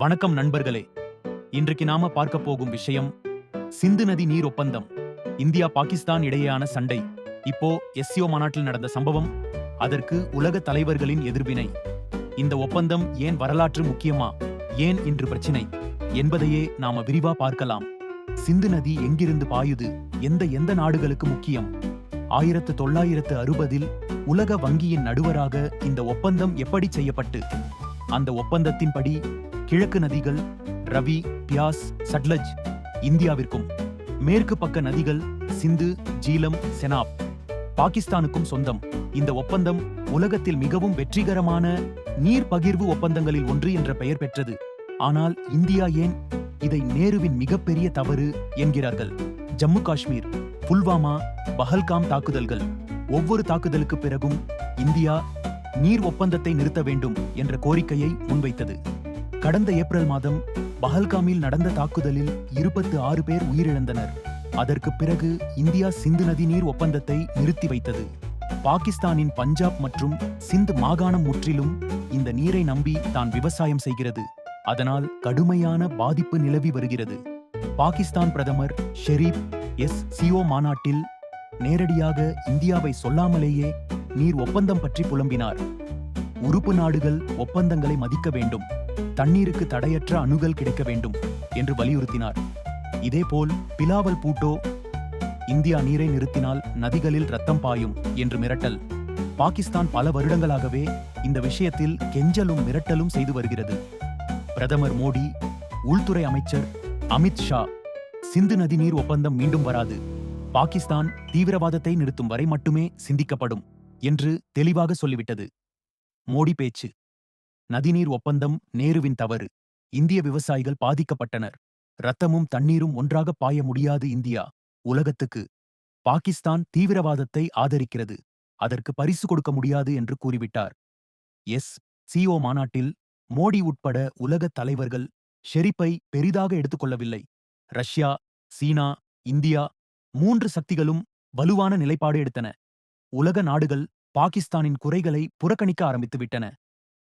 வணக்கம் நண்பர்களே. இன்றைக்கு நாம பார்க்க போகும் விஷயம் சிந்து நதி நீர் ஒப்பந்தம் இந்தியா பாகிஸ்தான் இடையேயான சண்டை. இப்போ எஸ்சிஓ மாநாட்டில் நடந்த சம்பவம் அதற்கு உலக தலைவர்களின் எதிர்வினை. இந்த ஒப்பந்தம் ஏன் வரலாற்று முக்கியமா ஏன் இன்று பிரச்சினை என்பதையே நாம விரிவா பார்க்கலாம். சிந்து நதி எங்கிருந்து பாயுது எந்த எந்த நாடுகளுக்கு முக்கியம்? ஆயிரத்து தொள்ளாயிரத்து அறுபதில் உலக வங்கியின் நடுவராக இந்த ஒப்பந்தம் எப்படி செய்யப்பட்டு? அந்த ஒப்பந்தத்தின்படி கிழக்கு நதிகள் ரவி பியாஸ் சட்லஜ் இந்தியாவிற்கும். மேற்கு பக்க நதிகள் சிந்து ஜீலம் செனாப். பாகிஸ்தானுக்கும் சொந்தம். இந்த ஒப்பந்தம் உலகத்தில் மிகவும் வெற்றிகரமான நீர் பகிர்வு ஒப்பந்தங்களில் ஒன்று என்ற பெயர் பெற்றது. ஆனால் இந்தியா ஏன் இதை நேருவின் மிகப்பெரிய தவறு என்கிறார்கள்? ஜம்மு காஷ்மீர் புல்வாமா பஹல்காம் தாக்குதல்கள். ஒவ்வொரு தாக்குதலுக்கு பிறகும் இந்தியா நீர் ஒப்பந்தத்தை நிறுத்த வேண்டும் என்ற கோரிக்கையை முன்வைத்தது. கடந்த ஏப்ரல் மாதம் பஹல்காமில் நடந்த தாக்குதலில் இருபத்து ஆறு பேர் உயிரிழந்தனர். அதற்கு பிறகு இந்தியா சிந்து நதி நீர் ஒப்பந்தத்தை நிறுத்தி வைத்தது. பாகிஸ்தானின் பஞ்சாப் மற்றும் சிந்து மாகாணம் முற்றிலும் இந்த நீரை நம்பி தான் விவசாயம் செய்கிறது. அதனால் கடுமையான பாதிப்பு நிலவி வருகிறது. பாகிஸ்தான் பிரதமர் ஷெரீப் எஸ். சிஓ மாநாட்டில் நேரடியாக இந்தியாவை சொல்லாமலேயே நீர் ஒப்பந்தம் பற்றி புலம்பினார். உறுப்பு நாடுகள் ஒப்பந்தங்களை மதிக்க வேண்டும். தண்ணீருக்கு தடையற்ற அணுகல் கிடைக்க வேண்டும் என்று வலியுறுத்தினார். இதேபோல் பிலாவல் பூட்டோ இந்தியா நீரை நிறுத்தினால் நதிகளில் ரத்தம் பாயும் என்று மிரட்டல். பாகிஸ்தான் பல வருடங்களாகவே இந்த விஷயத்தில் கெஞ்சலும் மிரட்டலும் செய்து வருகிறது. பிரதமர் மோடி உள்துறை அமைச்சர் அமித் ஷா சிந்து நதி நீர் ஒப்பந்தம் மீண்டும் வராது. பாகிஸ்தான் தீவிரவாதத்தை நிறுத்தும் வரை மட்டுமே சிந்திக்கப்படும் என்று தெளிவாக சொல்லிவிட்டது. மோடி பேச்சு. நதிநீர் ஒப்பந்தம் நேருவின் தவறு. இந்திய விவசாயிகள் பாதிக்கப்பட்டனர். ரத்தமும் தண்ணீரும் ஒன்றாக பாய முடியாது இந்தியா. உலகத்துக்கு. பாகிஸ்தான் தீவிரவாதத்தை ஆதரிக்கிறது. அதற்கு பரிசு கொடுக்க முடியாது என்று கூறிவிட்டார். எஸ். சிஓ மாநாட்டில் மோடி உட்பட உலகத் தலைவர்கள் ஷெரிப்பை பெரிதாக எடுத்துக்கொள்ளவில்லை. ரஷ்யா சீனா இந்தியா மூன்று சக்திகளும் வலுவான நிலைப்பாடு எடுத்தன. உலக நாடுகள் பாகிஸ்தானின் குறைகளை புறக்கணிக்க ஆரம்பித்துவிட்டன.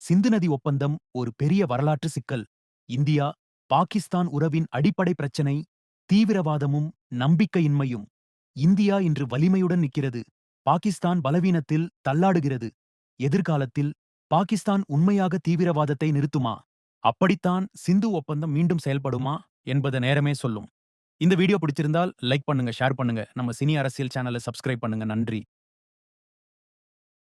சிந்து நதி ஒப்பந்தம் ஒரு பெரிய வரலாற்று சிக்கல். இந்தியா பாகிஸ்தான் உறவின் அடிப்படை பிரச்சினை தீவிரவாதமும் நம்பிக்கையின்மையும். இந்தியா இன்று வலிமையுடன் நிற்கிறது. பாகிஸ்தான் பலவீனத்தில் தள்ளாடுகிறது. எதிர்காலத்தில் பாகிஸ்தான் உண்மையாக தீவிரவாதத்தை நிறுத்துமா? அப்படித்தான் சிந்து ஒப்பந்தம் மீண்டும் செயல்படுமா என்பதை நேரமே சொல்லும். இந்த வீடியோ பிடிச்சிருந்தால் லைக் பண்ணுங்க ஷேர் பண்ணுங்க. நம்ம சினி அரசியல் சேனலை சப்ஸ்கிரைப் பண்ணுங்க. நன்றி.